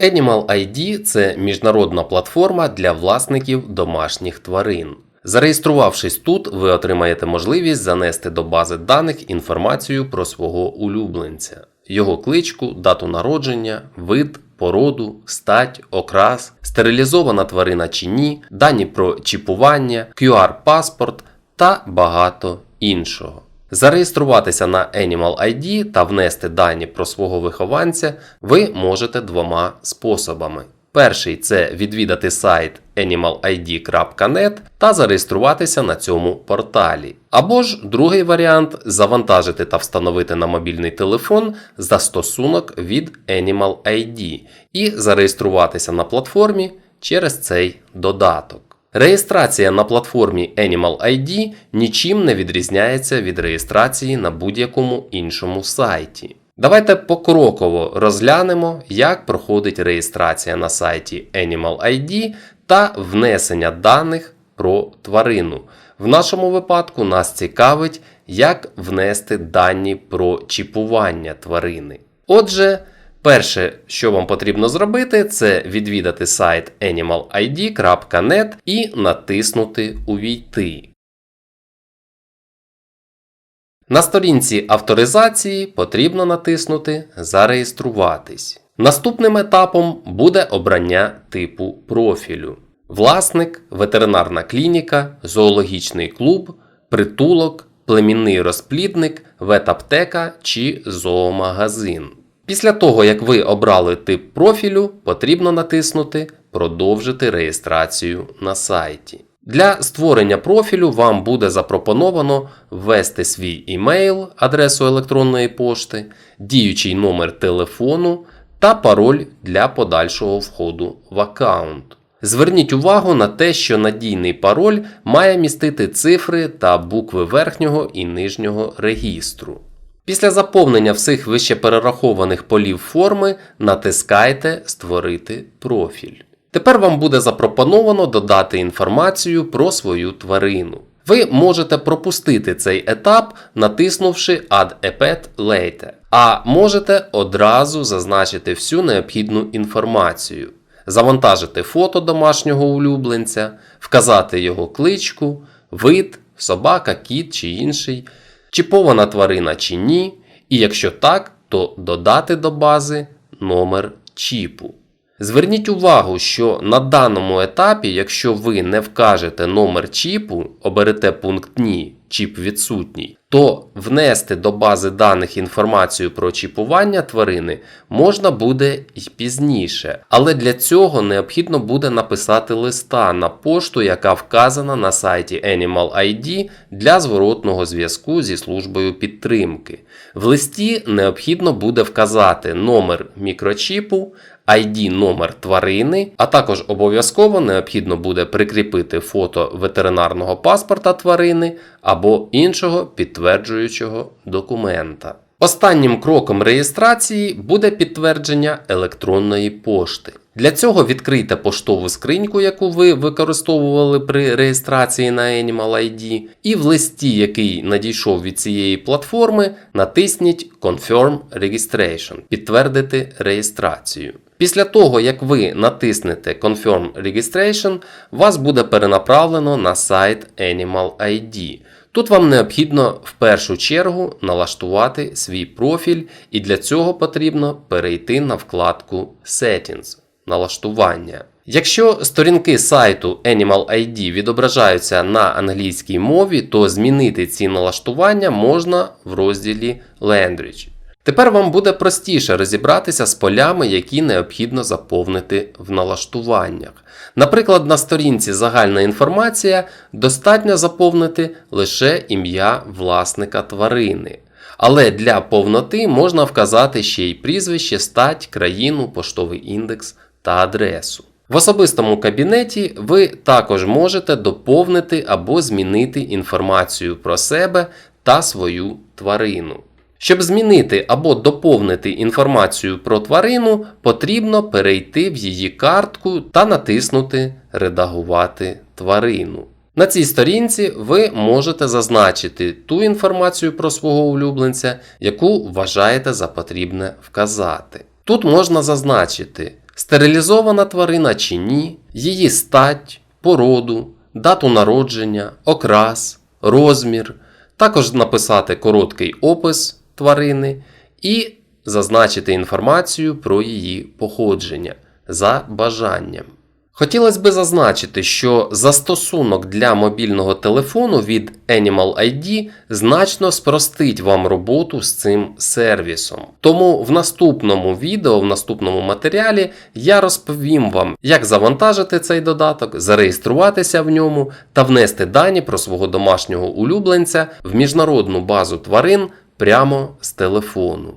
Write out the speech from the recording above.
Animal ID – це міжнародна платформа для власників домашніх тварин. Зареєструвавшись тут, ви отримаєте можливість занести до бази даних інформацію про свого улюбленця, його кличку, дату народження, вид, породу, стать, окрас, стерилізована тварина чи ні, дані про чіпування, QR-паспорт та багато іншого. Зареєструватися на Animal ID та внести дані про свого вихованця ви можете двома способами. Перший це відвідати сайт animalid.net та зареєструватися на цьому порталі. Або ж другий варіант завантажити та встановити на мобільний телефон застосунок від Animal ID і зареєструватися на платформі через цей додаток. Реєстрація на платформі Animal ID нічим не відрізняється від реєстрації на будь-якому іншому сайті. Давайте покроково розглянемо, як проходить реєстрація на сайті Animal ID та внесення даних про тварину. В нашому випадку нас цікавить, як внести дані про чіпування тварини. Отже, перше, що вам потрібно зробити, це відвідати сайт animalid.net і натиснути Увійти. На сторінці авторизації потрібно натиснути Зареєструватись. Наступним етапом буде обрання типу профілю: власник, ветеринарна клініка, зоологічний клуб, притулок, племінний розплідник, ветаптека чи зоомагазин. Після того, як ви обрали тип профілю, потрібно натиснути Продовжити реєстрацію на сайті. Для створення профілю вам буде запропоновано ввести свій імейл, адресу електронної пошти, діючий номер телефону та пароль для подальшого входу в аккаунт. Зверніть увагу на те, що надійний пароль має містити цифри та букви верхнього і нижнього регістру. Після заповнення всіх вище перерахованих полів форми натискайте Створити профіль. Тепер вам буде запропоновано додати інформацію про свою тварину. Ви можете пропустити цей етап, натиснувши Add a Pet Later, а можете одразу зазначити всю необхідну інформацію, завантажити фото домашнього улюбленця, вказати його кличку, вид, собака, кіт чи інший, чіпована тварина чи ні, і якщо так, то додати до бази номер чіпу. Зверніть увагу, що на даному етапі, якщо ви не вкажете номер чіпу, оберете пункт Ні, чіп відсутній, то внести до бази даних інформацію про чіпування тварини можна буде й пізніше, але для цього необхідно буде написати листа на пошту, яка вказана на сайті Animal ID для зворотного зв'язку зі службою підтримки. В листі необхідно буде вказати номер мікрочіпу. ID номер тварини, а також обов'язково необхідно буде прикріпити фото ветеринарного паспорта тварини або іншого підтверджуючого документа. Останнім кроком реєстрації буде підтвердження електронної пошти. Для цього відкрийте поштову скриньку, яку ви використовували при реєстрації на Animal ID, і в листі, який надійшов від цієї платформи, натисніть Confirm Registration підтвердити реєстрацію. Після того, як ви натиснете Confirm Registration, вас буде перенаправлено на сайт Animal ID. Тут вам необхідно в першу чергу налаштувати свій профіль, і для цього потрібно перейти на вкладку Settings налаштування. Якщо сторінки сайту Animal ID відображаються на англійській мові, то змінити ці налаштування можна в розділі Language. Тепер вам буде простіше розібратися з полями, які необхідно заповнити в налаштуваннях. Наприклад, на сторінці Загальна інформація достатньо заповнити лише ім'я власника тварини. Але для повноти можна вказати ще й прізвище, стать, країну, поштовий індекс та адресу. В особистому кабінеті ви також можете доповнити або змінити інформацію про себе та свою тварину. Щоб змінити або доповнити інформацію про тварину, потрібно перейти в її картку та натиснути Редагувати тварину. На цій сторінці ви можете зазначити ту інформацію про свого улюбленця, яку вважаєте за потрібне вказати. Тут можна зазначити стерилізована тварина чи ні, її стать, породу, дату народження, окрас, розмір, також написати короткий опис тварини і зазначити інформацію про її походження за бажанням. Хотілося би зазначити, що застосунок для мобільного телефону від Animal ID значно спростить вам роботу з цим сервісом. Тому в наступному відео, в наступному матеріалі я розповім вам, як завантажити цей додаток, зареєструватися в ньому та внести дані про свого домашнього улюбленця в міжнародну базу тварин прямо з телефону.